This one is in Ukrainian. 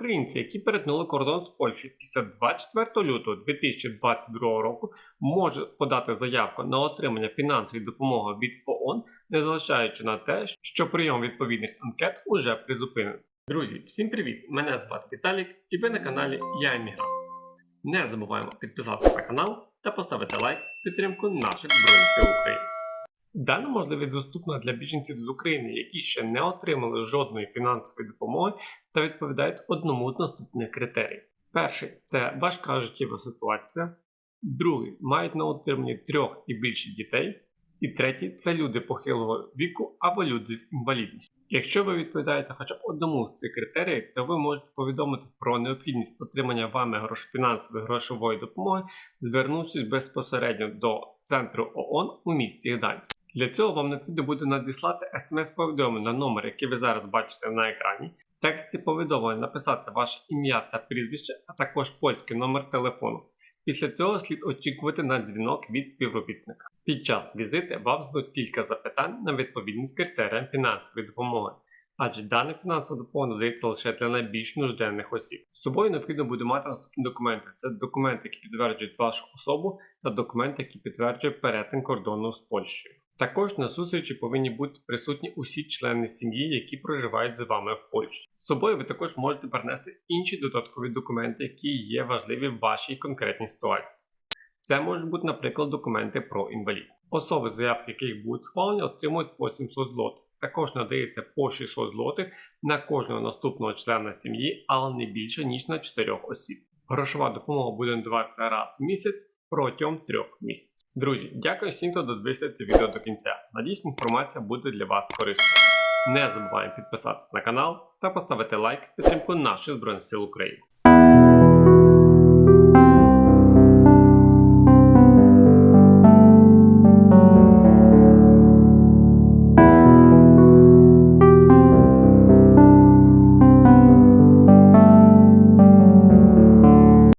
Українці, які перетнули кордон з Польщі після 24 лютого 2022 року, можуть подати заявку на отримання фінансової допомоги від ООН, незважаючи на те, що прийом відповідних анкет уже призупинений. Друзі, всім привіт! Мене звати Віталік і ви на каналі Я Емігрант. Не забуваємо підписатися на канал та поставити лайк підтримку наших Збройних сил України. Дана можливість доступна для біженців з України, які ще не отримали жодної фінансової допомоги та відповідають одному з наступних критерій. Перший це важка життєва ситуація, другий мають на утриманні трьох і більше дітей, і третій це люди похилого віку або люди з інвалідністю. Якщо ви відповідаєте хоча б одному з цих критеріїв, то ви можете повідомити про необхідність отримання вами фінансової грошової допомоги, звернувшись безпосередньо до центру ООН у місті Гданськ. Для цього вам необхідно буде надіслати смс-повідомлення на номер, який ви зараз бачите на екрані. В тексті повідомлення написати ваше ім'я та прізвище, а також польський номер телефону. Після цього слід очікувати на дзвінок від співробітника. Під час візити вам зададуть кілька запитань на відповідність критеріям фінансової допомоги, адже дана фінансова допомога надається лише для найбільш нужденних осіб. З собою необхідно буде мати наступні документи: це документи, які підтверджують вашу особу, та документи, які підтверджують перетин кордону з Польщею. Також на зустрічі повинні бути присутні усі члени сім'ї, які проживають з вами в Польщі. З собою ви також можете принести інші додаткові документи, які є важливі в вашій конкретній ситуації. Це можуть бути, наприклад, документи про інвалід. Особи, заявки яких будуть схвалені, отримують по 700 злотих. Також надається по 600 злотих на кожного наступного члена сім'ї, але не більше ніж на 4 осіб. Грошова допомога буде надаватися раз в місяць протягом 3 місяців. Друзі, дякую всім, хто додивився це відео до кінця. Надіюсь, інформація буде для вас корисною. Не забуваємо підписатися на канал та поставити лайк в підтримку наших Збройних сил України.